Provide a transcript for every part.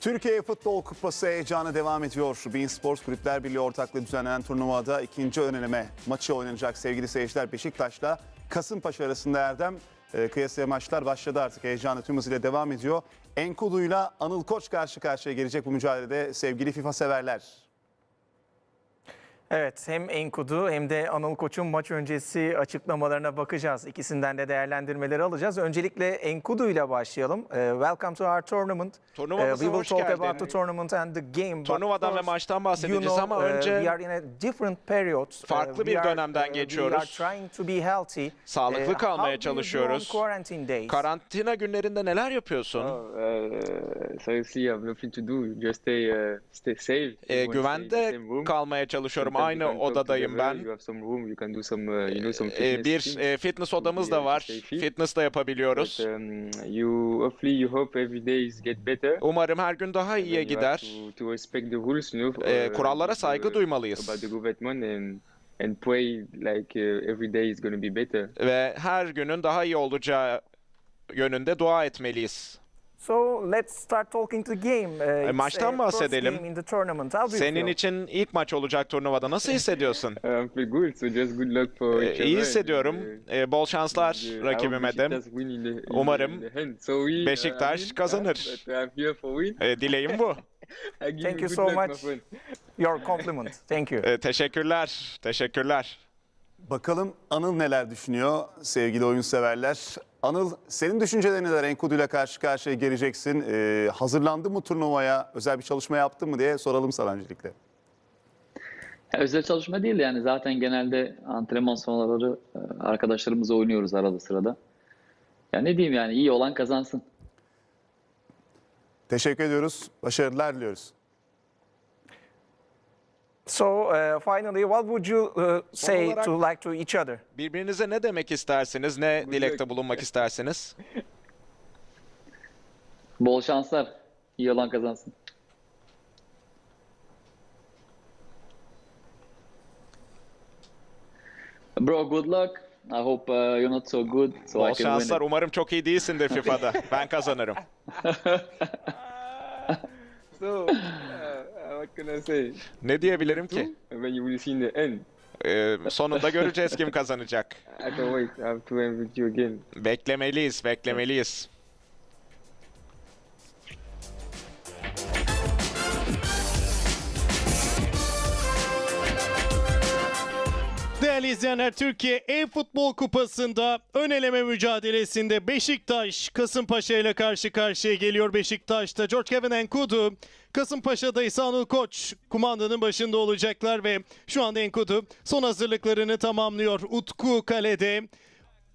Türkiye Futbol Kupası heyecanı devam ediyor. Bein Sports Kulüpler Birliği ortaklığı düzenlenen turnuvada ikinci öneleme maçı oynanacak sevgili seyirciler. Beşiktaş'la Kasımpaşa arasında Erdem e, kıyasıya maçlar başladı artık. Heyecanı tüm hızıyla devam ediyor. Enkudu'yla Anıl Koç karşı karşıya gelecek bu mücadelede sevgili FIFA severler. Evet hem Enkudu hem de Anıl Koç'un maç öncesi açıklamalarına bakacağız. İkisinden de değerlendirmeleri alacağız. Öncelikle Enkudu ile başlayalım. Eh, welcome to our tournament. Turnuvamıza Eh, we will hoş talk geldin. about the tournament and the game. Turnuvadan ve maçtan bahsedeceğiz you know, ama eh, önce we are in a different period. Eh, Farklı we bir are, dönemden geçiyoruz. We are trying to be healthy. Sağlıklı kalmaya on çalışıyoruz. karantina günlerinde neler yapıyorsun? Oh, uh, seriously, I have nothing to do. Just stay, uh, stay safe. The güvende kalmaya çalışıyorum. You can- Aynı you can odadayım ben. You have some room. You can do some, uh, you know, some fitness bir e, fitness odamız da var. Fitness da yapabiliyoruz. But, um, you hopefully you hope every day is get better. Umarım her gün daha iyiye you gider. To, to respect the rules, you know. Ee, uh, kurallara saygı duymalıyız. About the government and and pray like uh, every day is going to be better. Ve her günün daha iyi olacağı yönünde dua etmeliyiz. So let's start talking to the game. Eh, it's, maçtan first bahsedelim. game in the tournament. How do you Senin feel? için ilk maç olacak turnuvada. Nasıl hissediyorsun? Feel good. So just good luck for Ee, each other. iyi and, hissediyorum. uh, Ee, bol şanslar and, uh, I hope rakibime de. Beşiktaş win in the- in the- Umarım in the end. So we, uh, Beşiktaş win, uh, kazanır. but I'm here for win. Ee, dileğim bu. I give Thank you good so luck, my much. friend. Your compliment. Thank you. Ee, teşekkürler. Teşekkürler. Bakalım Anıl neler düşünüyor sevgili oyun severler. Anıl senin düşüncelerin neler? Enkudu ile karşı karşıya geleceksin. Ee, hazırlandın mı turnuvaya? Özel bir çalışma yaptın mı diye soralım sana öncelikle. Ya özel çalışma değil yani zaten genelde antrenman sonraları e, arkadaşlarımızla oynuyoruz arada sırada. Ya ne diyeyim yani iyi olan kazansın. Teşekkür ediyoruz. Başarılar diliyoruz. So uh, finally, what would you uh, say olarak- to like to each other? Birbirinize ne demek istersiniz? Ne dilekte bulunmak istersiniz? Bol şanslar. İyi olan kazansın. Bro, good luck. I hope uh, you're not so good so I Bol can win şanslar. it. Umarım çok iyi değilsindir FIFA'da. Ben kazanırım. So, say? Ne diyebilirim ki? And then you will see in the end. Ee, sonunda göreceğiz kim kazanacak. I can't wait. I have to win with you again. Beklemeliyiz, beklemeliyiz. Değerli izleyenler Türkiye E-Futbol Kupası'nda ön eleme mücadelesinde Beşiktaş Kasımpaşa ile karşı karşıya geliyor. Beşiktaş'ta George Kevin Enkudu, Kasımpaşa'da ise Anıl Koç kumandanın başında olacaklar ve şu anda Enkudu son hazırlıklarını tamamlıyor. Utku kalede,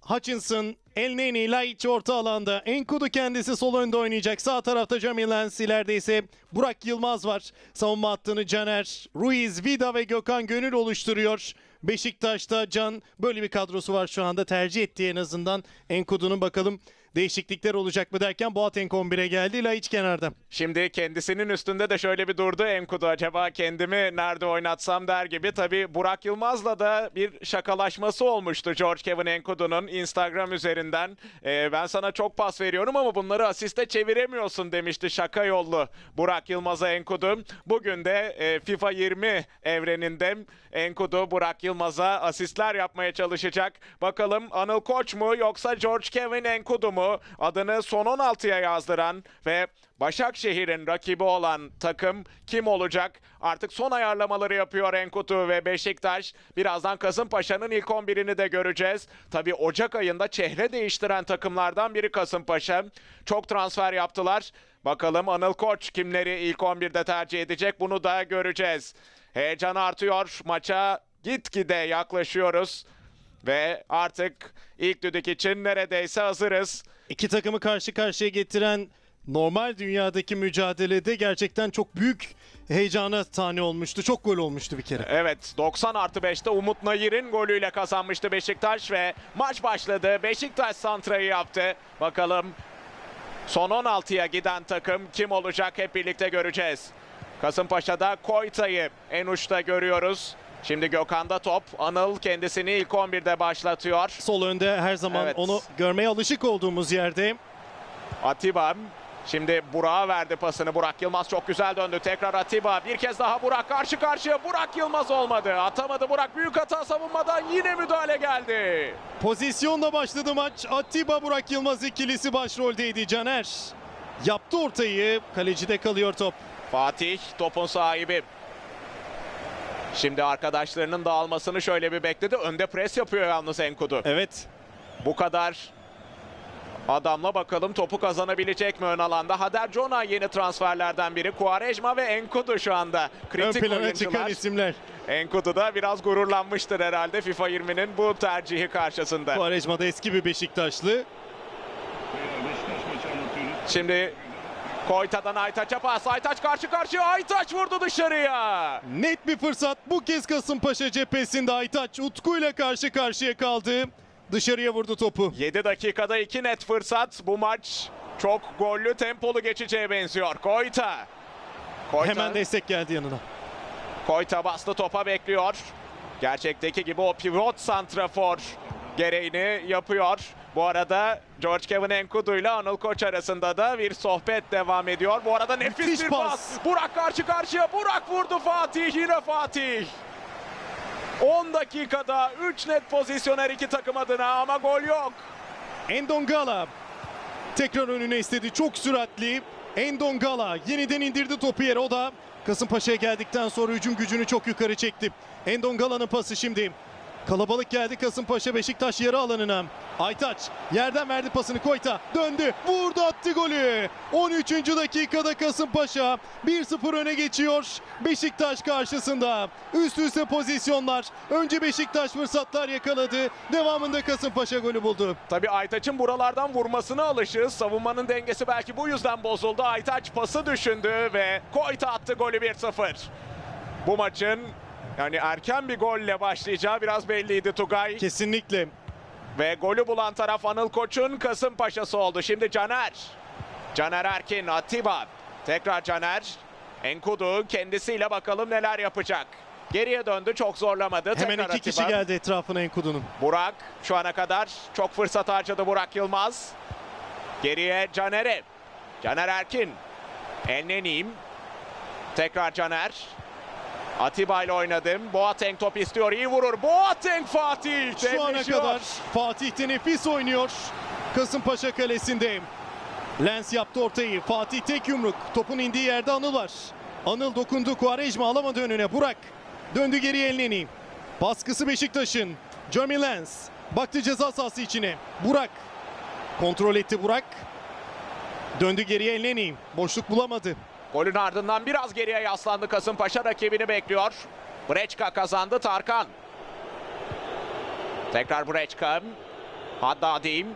Hutchinson, Elneny, Laiç orta alanda. Enkudu kendisi sol önde oynayacak. Sağ tarafta Jamie Lens, ileride ise Burak Yılmaz var. Savunma hattını Caner, Ruiz, Vida ve Gökhan Gönül oluşturuyor. Beşiktaş'ta Can böyle bir kadrosu var şu anda. Tercih ettiği en azından Enkudu'nun bakalım değişiklikler olacak mı derken Boateng 11'e geldi. Laiç kenarda. Şimdi kendisinin üstünde de şöyle bir durdu Enkudu. Acaba kendimi nerede oynatsam der gibi. Tabii Burak Yılmaz'la da bir şakalaşması olmuştu George Kevin Enkudu'nun Instagram üzerinden. Ee, ben sana çok pas veriyorum ama bunları asiste çeviremiyorsun demişti şaka yollu Burak Yılmaz'a Enkudu. Bugün de e, FIFA 20 evreninde Enkudu Burak Yılmaz'a asistler yapmaya çalışacak. Bakalım Anıl Koç mu yoksa George Kevin Enkudu mu? Adını son 16'ya yazdıran ve Başakşehir'in rakibi olan takım kim olacak? Artık son ayarlamaları yapıyor Enkutu ve Beşiktaş. Birazdan Kasımpaşa'nın ilk 11'ini de göreceğiz. Tabi Ocak ayında çehre değiştiren takımlardan biri Kasımpaşa. Çok transfer yaptılar. Bakalım Anıl Koç kimleri ilk 11'de tercih edecek bunu da göreceğiz. Heyecan artıyor. Maça gitgide yaklaşıyoruz. Ve artık ilk düdük için neredeyse hazırız. İki takımı karşı karşıya getiren normal dünyadaki mücadelede gerçekten çok büyük heyecana tane olmuştu. Çok gol olmuştu bir kere. Evet 90 artı 5'te Umut Nayir'in golüyle kazanmıştı Beşiktaş ve maç başladı. Beşiktaş santrayı yaptı. Bakalım son 16'ya giden takım kim olacak hep birlikte göreceğiz. Kasımpaşa'da Koyta'yı en uçta görüyoruz. Şimdi Gökhan'da top. Anıl kendisini ilk 11'de başlatıyor. Sol önde her zaman Evet. onu görmeye alışık olduğumuz yerde Atiba Şimdi Burak'a verdi pasını. Burak Yılmaz çok güzel döndü. Tekrar Atiba. Bir kez daha Burak karşı karşıya. Burak Yılmaz olmadı. Atamadı Burak. Büyük hata savunmadan yine müdahale geldi. Pozisyonla başladı maç. Atiba Burak Yılmaz ikilisi başroldeydi Caner. Yaptı ortayı. Kalecide kalıyor top. Fatih topun sahibi. Şimdi arkadaşlarının dağılmasını şöyle bir bekledi. Önde pres yapıyor yalnız Enkudu. Evet. Bu kadar adamla bakalım topu kazanabilecek mi ön alanda? Hader Jona yeni transferlerden biri. Quaresma ve Enkudu şu anda Ön kritik plana oyuncular. çıkan isimler. Enkudu da biraz gururlanmıştır herhalde FIFA 20'nin bu tercihi karşısında. Quaresma'da eski bir Beşiktaşlı. Şimdi Koyta'dan Aytaç'a pas. Aytaç karşı karşıya. Aytaç vurdu dışarıya. Net bir fırsat. Bu kez Kasımpaşa cephesinde Aytaç Utku ile karşı karşıya kaldı. Dışarıya vurdu topu. 7 dakikada 2 net fırsat. Bu maç çok gollü, tempolu geçeceğe benziyor. Koyta. Koyta. Hemen destek geldi yanına. Koyta bastı topa bekliyor. Gerçekteki gibi o pivot santrafor gereğini yapıyor. Bu arada George Kevin Enkudu ile Anıl Koç arasında da bir sohbet devam ediyor. Bu arada nefis Müthiş bir pas. pas. Burak karşı karşıya. Burak vurdu Fatih. Yine Fatih. 10 dakikada 3 net pozisyon her iki takım adına ama gol yok. Endongala tekrar önüne istedi. Çok süratli. Endongala yeniden indirdi topu yere. O da Kasımpaşa'ya geldikten sonra hücum gücünü çok yukarı çekti. Endongala'nın pası şimdi. Kalabalık geldi Kasımpaşa Beşiktaş yarı alanına. Aytaç yerden verdi pasını Koyta döndü vurdu attı golü. 13. dakikada Kasımpaşa 1-0 öne geçiyor Beşiktaş karşısında. Üst üste pozisyonlar. Önce Beşiktaş fırsatlar yakaladı. Devamında Kasımpaşa golü buldu. Tabii Aytaç'ın buralardan vurmasına alışığız. Savunmanın dengesi belki bu yüzden bozuldu. Aytaç pası düşündü ve Koyta attı golü 1-0. Bu maçın yani erken bir golle başlayacağı biraz belliydi Tugay. Kesinlikle. Ve golü bulan taraf Anıl Koç'un Kasımpaşa'sı oldu. Şimdi Caner. Caner Erkin, Atiba. Tekrar Caner. Enkudu kendisiyle bakalım neler yapacak. Geriye döndü çok zorlamadı. Hemen Tekrar iki kişi Atiba. geldi etrafına Enkudu'nun. Burak şu ana kadar çok fırsat harcadı Burak Yılmaz. Geriye Caner'e. Caner Erkin. Elneniyim. Tekrar Caner. Atiba ile oynadım. Boateng top istiyor. iyi vurur. Boateng Fatih. Şu ana kadar Fatih de nefis oynuyor. Kasımpaşa kalesinde. Lens yaptı ortayı. Fatih tek yumruk. Topun indiği yerde Anıl var. Anıl dokundu. Quaresma alamadı önüne. Burak. Döndü geri Elneni. Baskısı Beşiktaş'ın. Jeremy Lens. Baktı ceza sahası içine. Burak. Kontrol etti Burak. Döndü geriye Elneni. Boşluk bulamadı. Golün ardından biraz geriye yaslandı Kasımpaşa rakibini bekliyor. Breçka kazandı Tarkan. Tekrar Breçka. Haddadi.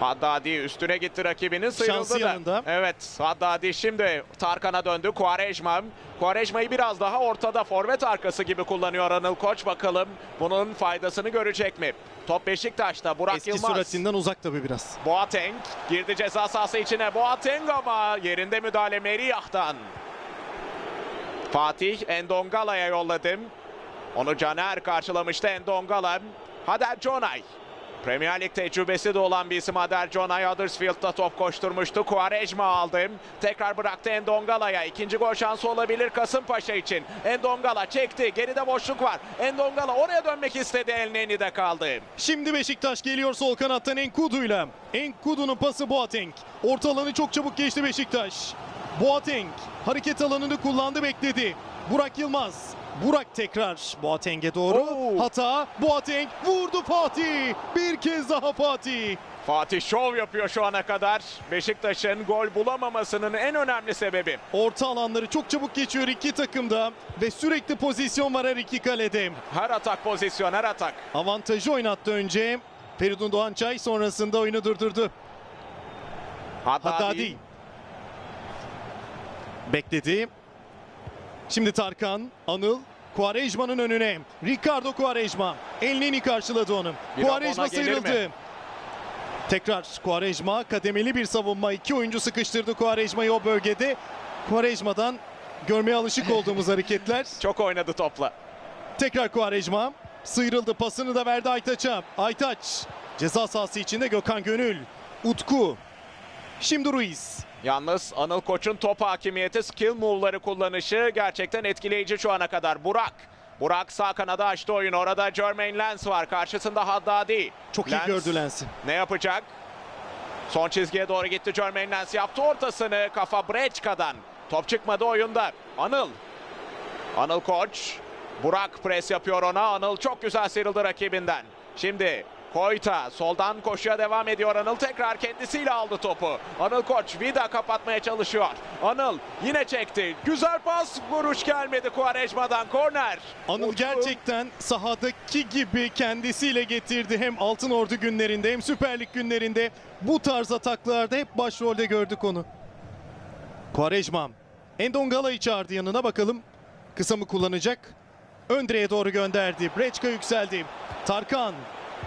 Haddadi üstüne gitti rakibinin sıyrıldı Şansı da. yanında. Evet Haddadi şimdi Tarkan'a döndü. Quaresma. Quaresma'yı biraz daha ortada forvet arkası gibi kullanıyor Anıl Koç. Bakalım bunun faydasını görecek mi? Top Beşiktaş'ta Burak Eski Yılmaz. süratinden uzak tabii biraz. Boateng girdi ceza sahası içine. Boateng ama yerinde müdahale Meriyah'tan. Fatih Endongala'ya yolladım. Onu Caner karşılamıştı Endongala. Hader Jonay. Premier Lig tecrübesi de olan bir isim Hader Jonay. Huddersfield'da top koşturmuştu. Quaresma aldı. Tekrar bıraktı Endongala'ya. İkinci gol şansı olabilir Kasımpaşa için. Endongala çekti. Geride boşluk var. Endongala oraya dönmek istedi. Elneni de kaldı. Şimdi Beşiktaş geliyor sol kanattan Enkudu'yla. Enkudu'nun pası Boateng. Orta alanı çok çabuk geçti Beşiktaş. Boateng hareket alanını kullandı bekledi. Burak Yılmaz. Burak tekrar Boateng'e doğru. Oo. Hata. Boateng vurdu Fatih. Bir kez daha Fatih. Fatih şov yapıyor şu ana kadar. Beşiktaş'ın gol bulamamasının en önemli sebebi. Orta alanları çok çabuk geçiyor iki takımda ve sürekli pozisyon var her iki kalede. Her atak pozisyon, her atak. Avantajı oynattı önce. Feridun Doğançay sonrasında oyunu durdurdu. Hatta, Hatta değil. değil. Bekledi. Şimdi Tarkan, Anıl, Quaresma'nın önüne. Ricardo Quaresma. Elneni karşıladı onu. Bir Quaresma sıyrıldı. Tekrar Quaresma kademeli bir savunma. İki oyuncu sıkıştırdı Quaresma'yı o bölgede. Quaresma'dan görmeye alışık olduğumuz hareketler. Çok oynadı topla. Tekrar Quaresma. Sıyrıldı pasını da verdi Aytaç'a. Aytaç ceza sahası içinde Gökhan Gönül. Utku. Şimdi Ruiz. Yalnız Anıl Koç'un top hakimiyeti, skill move'ları kullanışı gerçekten etkileyici şu ana kadar. Burak. Burak sağ kanada açtı oyunu. Orada Jermaine Lens var. Karşısında Haddadi. Çok iyi Lens gördü Lens'i. Ne yapacak? Son çizgiye doğru gitti Jermaine Lens. Yaptı ortasını. Kafa Breçka'dan. Top çıkmadı oyunda. Anıl. Anıl Koç. Burak pres yapıyor ona. Anıl çok güzel sıyrıldı rakibinden. Şimdi Koyta soldan koşuya devam ediyor. Anıl tekrar kendisiyle aldı topu. Anıl Koç Vida kapatmaya çalışıyor. Anıl yine çekti. Güzel pas. Vuruş gelmedi Kuarejma'dan. Korner. Anıl gerçekten sahadaki gibi kendisiyle getirdi. Hem Altın Ordu günlerinde hem Süper Lig günlerinde bu tarz ataklarda hep başrolde gördük onu. Quaresma. Endongala'yı çağırdı yanına bakalım. Kısa mı kullanacak? Ön direğe doğru gönderdi. Breçka yükseldi. Tarkan.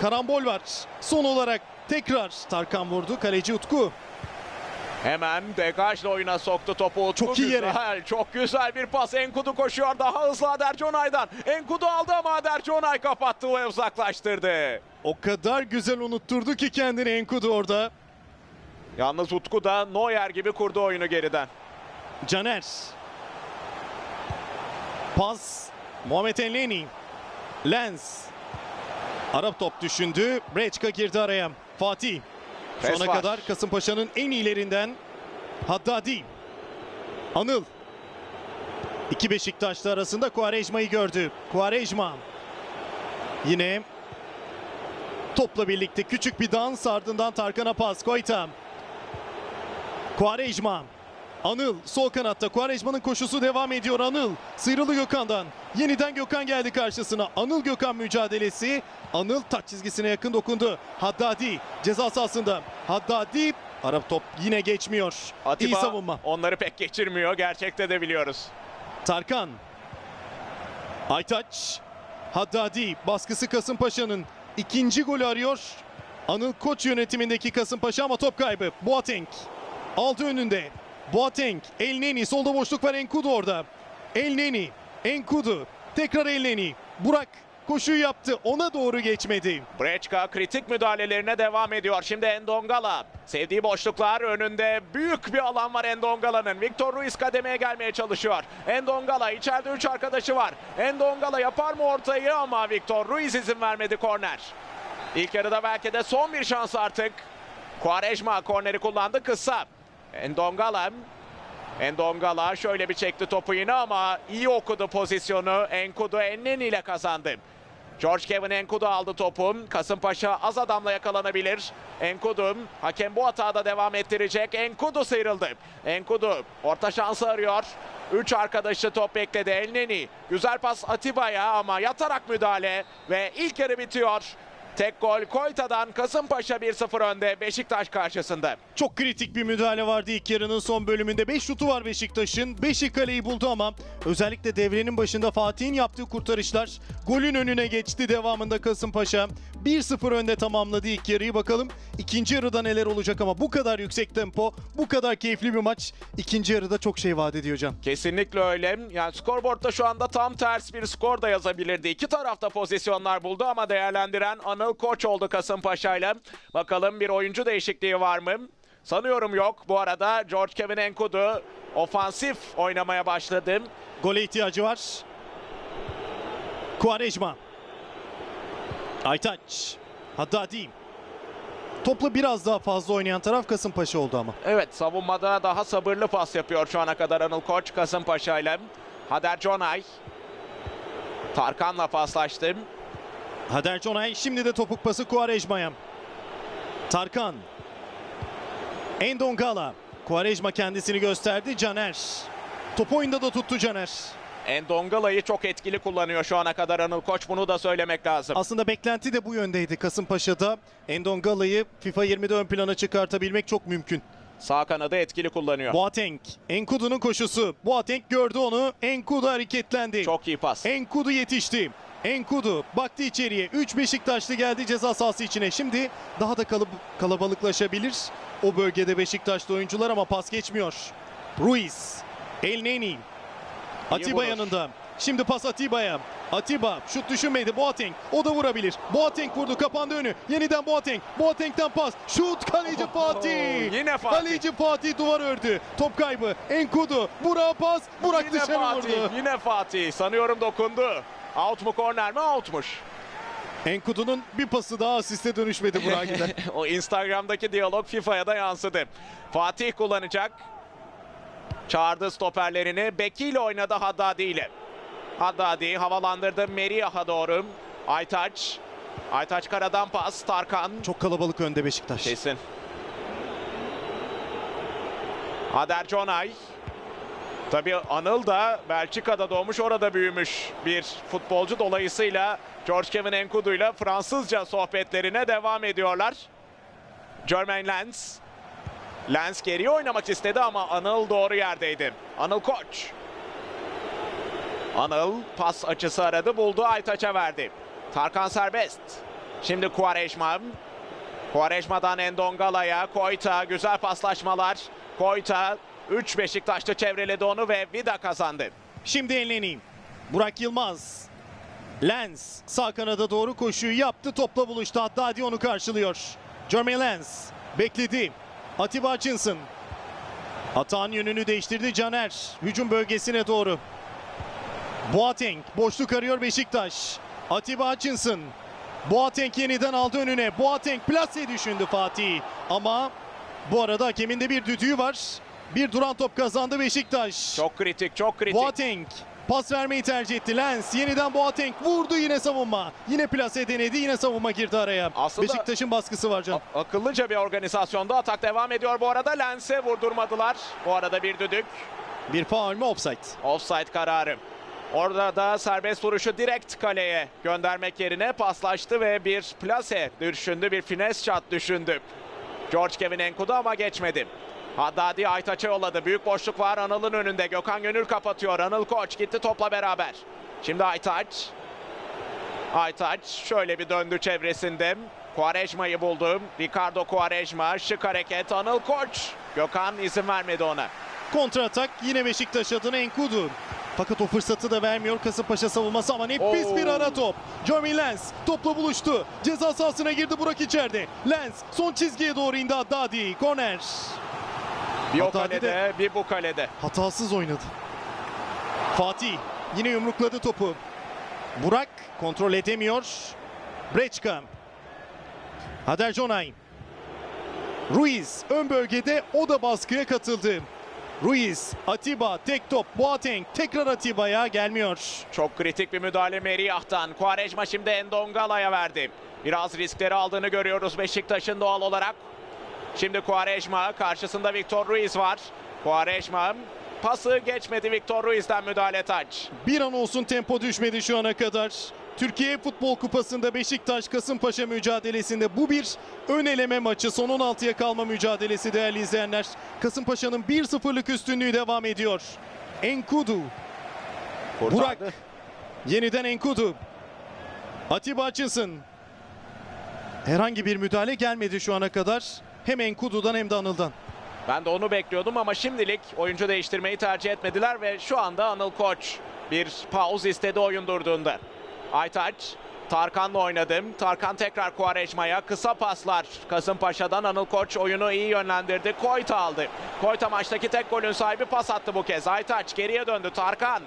Karambol var. Son olarak tekrar Tarkan vurdu. Kaleci Utku. Hemen degajla oyuna soktu topu. Utku Çok iyi yere. güzel, Çok güzel bir pas. Enkudu koşuyor daha hızlı Aderconay'dan. Enkudu aldı ama Aderconay kapattı ve uzaklaştırdı. O kadar güzel unutturdu ki kendini Enkudu orada. Yalnız Utku da Neuer gibi kurdu oyunu geriden. Caner. Pas. Muhammed Elneny. Lens. Arap top düşündü. Breçka girdi araya. Fatih. Şu Pres ana var. kadar Kasımpaşa'nın en iyilerinden Haddadi. Anıl. İki Beşiktaşlı arasında Kuarejma'yı gördü. Kuarejma. Yine topla birlikte küçük bir dans ardından Tarkan'a pas. Koyta. Kuarejma. Anıl sol kanatta. Kuarejma'nın koşusu devam ediyor. Anıl sıyrıldı Gökhan'dan. Yeniden Gökhan geldi karşısına. Anıl Gökhan mücadelesi. Anıl taç çizgisine yakın dokundu. Haddadi ceza sahasında. Haddadi Arap top yine geçmiyor. Atiba İyi savunma. onları pek geçirmiyor. Gerçekte de biliyoruz. Tarkan. Aytaç. Haddadi baskısı Kasımpaşa'nın ikinci golü arıyor. Anıl Koç yönetimindeki Kasımpaşa ama top kaybı. Boateng aldı önünde. Boateng, El Neni solda boşluk var Enkudu orada. El Neni, Enkudu, tekrar El Neni. Burak koşuyu yaptı ona doğru geçmedi. Breçka kritik müdahalelerine devam ediyor. Şimdi Endongala. Sevdiği boşluklar önünde büyük bir alan var Endongala'nın. Victor Ruiz kademeye gelmeye çalışıyor. Endongala içeride 3 arkadaşı var. Endongala yapar mı ortayı ama Victor Ruiz izin vermedi korner. İlk yarıda belki de son bir şans artık. Quaresma korneri kullandı kısa. Endongala Endongala şöyle bir çekti topu yine ama iyi okudu pozisyonu. Enkudu Enneni ile kazandı. George Kevin Enkudu aldı topu. Kasımpaşa az adamla yakalanabilir. Enkudu hakem bu hatada devam ettirecek. Enkudu sıyrıldı. Enkudu orta şansı arıyor. Üç arkadaşı top bekledi. Elneni. Güzel pas Atiba'ya ama yatarak müdahale ve ilk yarı bitiyor. Tek gol Koyta'dan Kasımpaşa 1-0 önde Beşiktaş karşısında. Çok kritik bir müdahale vardı ilk yarının son bölümünde. 5 şutu var Beşiktaş'ın. 5'i kaleyi buldu ama özellikle devrenin başında Fatih'in yaptığı kurtarışlar golün önüne geçti devamında Kasımpaşa. 1-0 önde tamamladı ilk yarıyı. Bakalım ikinci yarıda neler olacak ama bu kadar yüksek tempo, bu kadar keyifli bir maç ikinci yarıda çok şey vaat ediyor Can. Kesinlikle öyle. Yani skorboardta şu anda tam ters bir skor da yazabilirdi. İki tarafta pozisyonlar buldu ama değerlendiren Anıl Koç oldu Kasımpaşa'yla. Bakalım bir oyuncu değişikliği var mı? Sanıyorum yok. Bu arada George Kevin Enkudu ofansif oynamaya başladı. Gole ihtiyacı var. Kuarejma. Aytaç. Haddadi. Topla biraz daha fazla oynayan taraf Kasımpaşa oldu ama. Evet savunmada daha sabırlı pas yapıyor şu ana kadar Anıl Koç Kasımpaşa'yla. Hader Conay. Tarkan'la paslaştı. Hader Conay şimdi de topuk pası Kuarejma'ya. Tarkan. Endongala. Kuarejma kendisini gösterdi. Caner. Top oyunda da tuttu Caner. Endongala'yı çok etkili kullanıyor şu ana kadar Anıl Koç. Bunu da söylemek lazım. Aslında beklenti de bu yöndeydi Kasımpaşa'da. Endongala'yı FIFA 20'de ön plana çıkartabilmek çok mümkün. Sağ kanadı etkili kullanıyor. Boateng. Enkudu'nun koşusu. Boateng gördü onu. Enkudu hareketlendi. Çok iyi pas. Enkudu yetişti. Enkudu baktı içeriye. 3 Beşiktaşlı geldi ceza sahası içine. Şimdi daha da kalab- kalabalıklaşabilir. O bölgede Beşiktaşlı oyuncular ama pas geçmiyor. Ruiz. El Neni. Atiba yanında. Şimdi pas Atiba'ya. Atiba şut düşünmedi. Boateng o da vurabilir. Boateng vurdu kapandı önü. Yeniden Boateng. Boateng'den pas. Şut kaleci Fatih. yine Fatih. Kaleci Fatih duvar ördü. Top kaybı. Enkudu. Burak'a pas. Burak Yine dışarı Fatih, vurdu. yine Fatih. Sanıyorum dokundu. Out mu korner mi? Outmuş. Enkudu'nun bir pası daha asiste dönüşmedi Burak'a giden. o Instagram'daki diyalog FIFA'ya da yansıdı. Fatih kullanacak. Çağırdı stoperlerini. Bekiyle oynadı Haddadi ile. Haddadi havalandırdı Meriha'ya doğru. Aytaç. Aytaç karadan pas. Tarkan. Çok kalabalık önde Beşiktaş. Kesin. Ader Conay. Tabii Anıl da Belçika'da doğmuş, orada büyümüş bir futbolcu. Dolayısıyla George Kevin Enkudu ile Fransızca sohbetlerine devam ediyorlar. Jermaine Lens. Lens geriye oynamak istedi ama Anıl doğru yerdeydi. Anıl Koç. Anıl pas açısı aradı, buldu Aytaç'a verdi. Tarkan serbest. Şimdi Quaresma. Quaresma'dan Endongala'ya, Koyta güzel paslaşmalar. Koyta 3 Beşiktaş'ta çevreledi onu ve Vida kazandı. Şimdi enleneyim. Burak Yılmaz. Lens sağ kanada doğru koşuyu yaptı. Topla buluştu. Haddadi onu karşılıyor. Jermaine Lens bekledi. Atiba Hutchinson. Atağın yönünü değiştirdi Caner. Hücum bölgesine doğru. Boateng boşluk arıyor Beşiktaş. Atiba Hutchinson. Boateng yeniden aldı önüne. Boateng plase düşündü Fatih. Ama bu arada hakemin de bir düdüğü var. Bir duran top kazandı Beşiktaş. Çok kritik, çok kritik. Boateng pas vermeyi tercih etti. Lens yeniden Boateng vurdu yine savunma. Yine plase denedi yine savunma girdi araya. Aslında- Beşiktaş'ın baskısı var can. A- akıllıca bir organizasyonda atak devam ediyor bu arada. Lens'e vurdurmadılar. Bu arada bir düdük. Bir faul mü offside? Offside kararı. Orada da serbest vuruşu direkt kaleye göndermek yerine paslaştı ve bir plase düşündü, bir fines shot düşündü. George Kevin Enkudu ama geçmedi. Haddadi Aytaç'a yolladı. Büyük boşluk var Anıl'ın önünde. Gökhan Gönül kapatıyor. Anıl Koç gitti topla beraber. Şimdi Aytaç. Aytaç şöyle bir döndü çevresinde. Quaresma'yı buldu. Ricardo Quaresma şık hareket. Anıl Koç. Gökhan izin vermedi ona. Kontra atak yine Beşiktaş adına Enkudu. Fakat o fırsatı da vermiyor Kasımpaşa savunması ama nefis Oo. bir ara top. Jeremy Lens topla buluştu. Ceza sahasına girdi Burak içeride. Lens son çizgiye doğru indi Haddadi. Korner. Bir o Hatta bir kalede, de- bir bu kalede. Hatasız oynadı. Fatih yine yumrukladı topu. Burak kontrol edemiyor. Breçka. Hader Jonay. Ruiz ön bölgede o da baskıya katıldı. Ruiz, Atiba, tek top, Boateng tekrar Atiba'ya gelmiyor. Çok kritik bir müdahale Meriyah'tan. Quaresma şimdi Endongala'ya verdi. Biraz riskleri aldığını görüyoruz Beşiktaş'ın doğal olarak. Şimdi Quaresma karşısında Victor Ruiz var. Quaresma pası geçmedi Victor Ruiz'den müdahale taç. Bir an olsun tempo düşmedi şu ana kadar. Türkiye Futbol Kupası'nda Beşiktaş Kasımpaşa mücadelesinde bu bir ön eleme maçı. Son 16'ya kalma mücadelesi değerli izleyenler. Kasımpaşa'nın 1-0'lık üstünlüğü devam ediyor. Enkudu, Burak, yeniden Enkudu. Atiba Hutchinson. Herhangi bir müdahale gelmedi şu ana kadar. Hem Enkudu'dan hem de Anıl'dan. Ben de onu bekliyordum ama şimdilik oyuncu değiştirmeyi tercih etmediler ve şu anda Anıl Koç bir pauz istedi oyun durduğunda. Aytaç Tarkan'la oynadım. Tarkan tekrar Quaresma'ya kısa paslar. Kasımpaşa'dan Anıl Koç oyunu iyi yönlendirdi. Koyta aldı. Koyta maçtaki tek golün sahibi pas attı bu kez. Aytaç geriye döndü. Tarkan.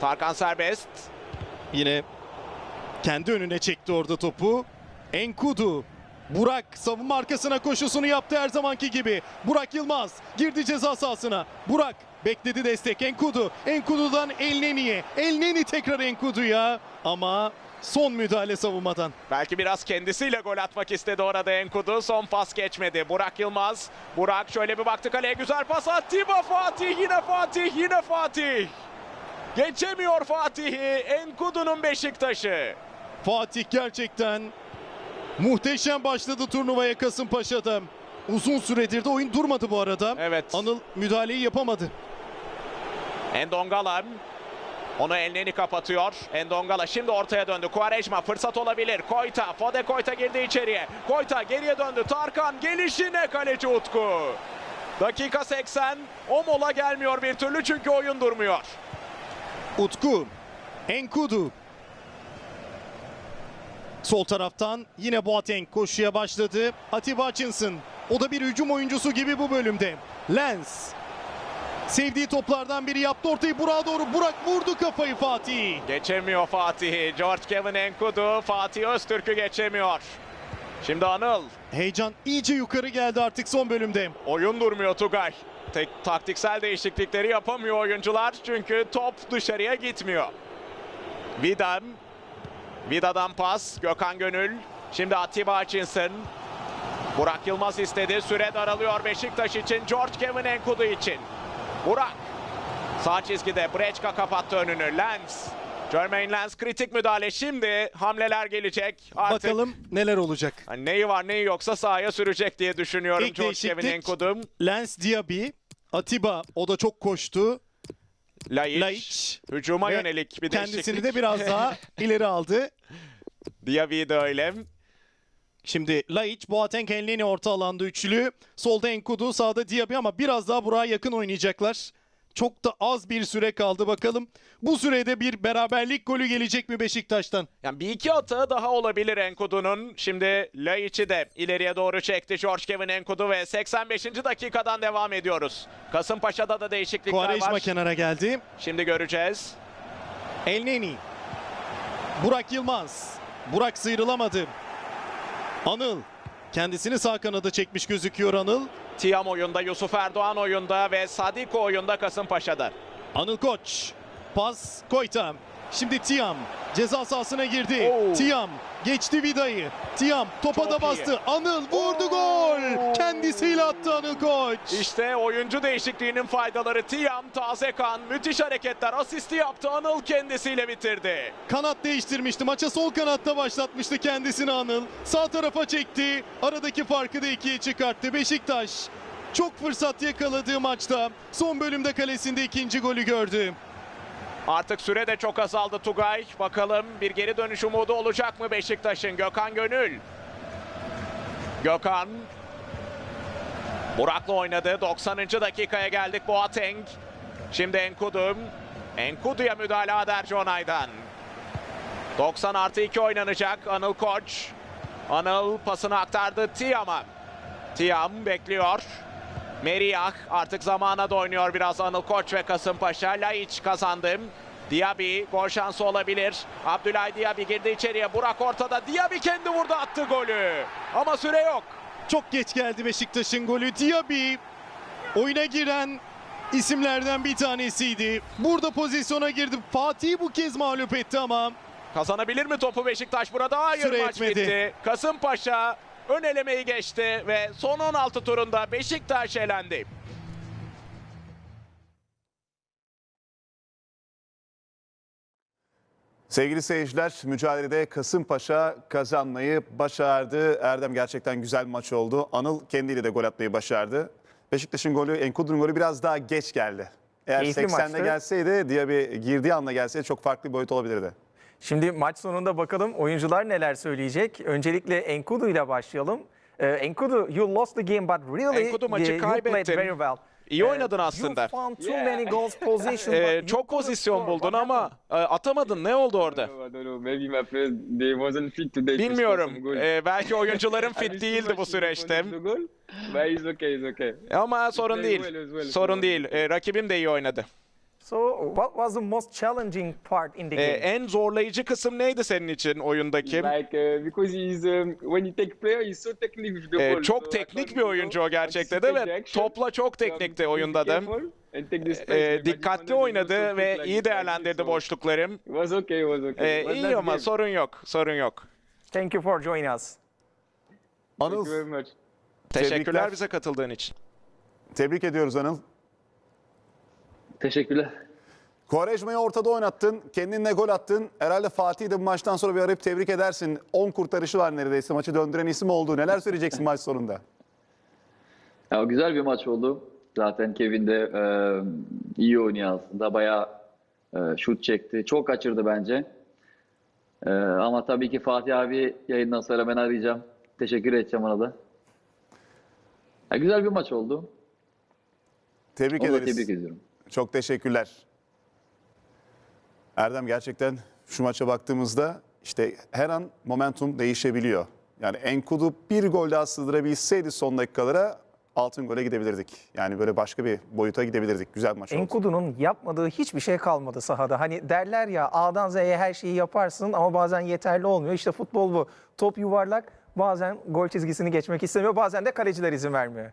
Tarkan serbest. Yine kendi önüne çekti orada topu. Enkudu. Burak savunma arkasına koşusunu yaptı her zamanki gibi. Burak Yılmaz girdi ceza sahasına. Burak bekledi destek Enkudu. Enkudu'dan Elneni'ye. Elneni tekrar Enkudu'ya ama son müdahale savunmadan. Belki biraz kendisiyle gol atmak istedi orada Enkudu. Son pas geçmedi. Burak Yılmaz. Burak şöyle bir baktı kaleye güzel pas attı. Tiba Fatih yine Fatih yine Fatih. Geçemiyor Fatih'i. Enkudu'nun Beşiktaş'ı. Fatih gerçekten muhteşem başladı turnuvaya Kasımpaşa'da. Uzun süredir de oyun durmadı bu arada. Evet. Anıl müdahaleyi yapamadı. Endongala onu ellerini kapatıyor. Endongala şimdi ortaya döndü. Quaresma fırsat olabilir. Koyta. Fode Koyta girdi içeriye. Koyta geriye döndü. Tarkan gelişine kaleci Utku. Dakika 80. O mola gelmiyor bir türlü çünkü oyun durmuyor. Utku, Enkudu, Sol taraftan yine Boateng koşuya başladı. Atiba Hutchinson. O da bir hücum oyuncusu gibi bu bölümde. Lens. Sevdiği toplardan biri yaptı ortayı Burak'a doğru. Burak vurdu kafayı Fatih. Geçemiyor Fatih'i. George Kevin Enkudu Fatih Öztürk'ü geçemiyor. Şimdi Anıl. Heyecan iyice yukarı geldi artık son bölümde. Oyun durmuyor Tugay. Tek taktiksel değişiklikleri yapamıyor oyuncular çünkü top dışarıya gitmiyor. Vidan. Vida'dan pas. Gökhan Gönül. Şimdi Atiba Hutchinson. Burak Yılmaz istedi. Süre daralıyor Beşiktaş için. George Kevin Enkudu için. Burak. Sağ çizgide Breçka kapattı önünü. Lens. Jermaine Lens kritik müdahale. Şimdi hamleler gelecek. Artık Bakalım neler olacak. Hani neyi var neyi yoksa sahaya sürecek diye düşünüyorum İlk George Kevin değişiklik. Enkudu. Lens Diaby, Atiba o da çok koştu. Laiç, Laiç hücuma ve yönelik bir Kendisini değişiklik. de biraz daha ileri aldı. Diaby de öyle. Şimdi Laiç, Boateng, Henleni orta alanda üçlü. Solda Enkudu, sağda Diaby ama biraz daha Burak'a yakın oynayacaklar. Çok da az bir süre kaldı bakalım. Bu sürede bir beraberlik golü gelecek mi Beşiktaş'tan? Yani bir iki atağı daha olabilir Enkudu'nun. Şimdi Laiç'i de ileriye doğru çekti George Kevin Enkudu ve 85. dakikadan devam ediyoruz. Kasımpaşa'da da değişiklikler Kuarejma var. kenara geldi. Şimdi göreceğiz. Elneni. Burak Yılmaz. Burak sıyrılamadı. Anıl. Kendisini sağ kanada çekmiş gözüküyor Anıl. Tiam oyunda, Yusuf Erdoğan oyunda ve Sadiko oyunda Kasımpaşa'da. Anıl Koç. Pas Koyta. Şimdi Tiam ceza sahasına girdi. Oo. Tiam geçti Vida'yı. Tiam topa Çok da iyi. bastı. Anıl vurdu gol. Kendisiyle attı Anıl Koç. İşte oyuncu değişikliğinin faydaları. Tiam, taze kan, müthiş hareketler. Asisti yaptı. Anıl kendisiyle bitirdi. Kanat değiştirmişti. Maça sol kanatta başlatmıştı kendisini Anıl. Sağ tarafa çekti. Aradaki farkı da ikiye çıkarttı. Beşiktaş çok fırsat yakaladığı maçta son bölümde kalesinde ikinci golü gördü. Artık süre de çok azaldı Tugay. Bakalım bir geri dönüş umudu olacak mı Beşiktaş'ın? Gökhan Gönül. Gökhan. Burak'la oynadı. 90. dakikaya geldik Boateng. Şimdi Enkudu. Enkudu'ya müdahale Ader Jonay'dan. 90 artı 2 oynanacak. Anıl Koç. Anıl pasını aktardı Tiam'a. Tiam bekliyor. Meriyah artık zamana da oynuyor biraz Anıl Koç ve Kasımpaşa. Laiç kazandı. Diaby gol şansı olabilir. Abdülay Diaby girdi içeriye. Burak ortada. Diaby kendi vurdu attı golü. Ama süre yok. Çok geç geldi Beşiktaş'ın golü. Diaby oyuna giren isimlerden bir tanesiydi. Burada pozisyona girdi. Fatih bu kez mağlup etti ama Kazanabilir mi topu Beşiktaş burada? Hayır Süre maç yetmedi. bitti. Kasımpaşa ön elemeyi geçti ve son 16 turunda Beşiktaş elendi. Sevgili seyirciler, mücadelede Kasımpaşa kazanmayı başardı. Erdem gerçekten güzel bir maç oldu. Anıl kendiyle de gol atmayı başardı. Beşiktaş'ın golü, Enkudu'nun golü biraz daha geç geldi. Eğer Keyifli 80'de maçtı. gelseydi, Diaby girdiği anda gelseydi çok farklı bir boyut olabilirdi. Şimdi maç sonunda bakalım oyuncular neler söyleyecek. Öncelikle Enkudu ile başlayalım. Ee, Enkudu, you lost the game but really Enkudu maçı you played kaybettin. very well. İyi Ee, oynadın aslında. You found too many goals position. Ee, but you çok couldn't pozisyon score. buldun What ama happened? e, atamadın. Ne oldu orada? I don't know. Maybe my players they wasn't fit today. to score Bilmiyorum. some goal. Ee, belki oyuncuların I fit missed değildi too bu much in front süreçte. of the goal, But it's okay, it's okay. Ama sorun played değil. well as well, Sorun so- değil. Ee, rakibin de iyi oynadı. So what was the most challenging part in the Ee, game? en zorlayıcı kısım neydi senin için oyundaki? Like uh, because he's um, when he take player, he's so technique with the Ee, ball. çok So I teknik bir you oyuncu know, o de anticipate the ve action, topla çok um, teknikti oyunda da. careful and take the space. Ee, dikkatli oynadı ve iyi değerlendirdi this, so boşlukları. It was okay, it was okay. Ee, It was iyi nice ama game. sorun yok. Sorun yok. Thank you for joining us. Thank Anıl, you very much. Teşekkürler bize katıldığın için. tebrik ediyoruz Anıl. Teşekkürler. Quaresma'yı ortada oynattın, kendinle gol attın. Herhalde Fatih'i de bu maçtan sonra bir arayıp tebrik edersin. 10 kurtarışı var neredeyse. Maçı döndüren isim oldu. Neler söyleyeceksin maç sonunda? Ya, güzel bir maç oldu. Zaten Kevin de e, iyi oynuyor aslında. Bayağı e, şut çekti. Çok kaçırdı bence. E, ama tabii ki Fatih abi yayından sonra ben arayacağım. Teşekkür edeceğim ona da. Ya, güzel bir maç oldu. Tebrik Onu da ederiz. tebrik ediyorum. Çok teşekkürler. Erdem gerçekten şu maça baktığımızda işte her an momentum değişebiliyor. Yani Enkudu bir gol daha sığdırabilseydi son dakikalara altın gole gidebilirdik. Yani böyle başka bir boyuta gidebilirdik. Güzel bir maç oldu. Enkudu'nun yapmadığı hiçbir şey kalmadı sahada. Hani derler ya A'dan Z'ye her şeyi yaparsın ama bazen yeterli olmuyor. İşte futbol bu. Top yuvarlak bazen gol çizgisini geçmek istemiyor bazen de kaleciler izin vermiyor.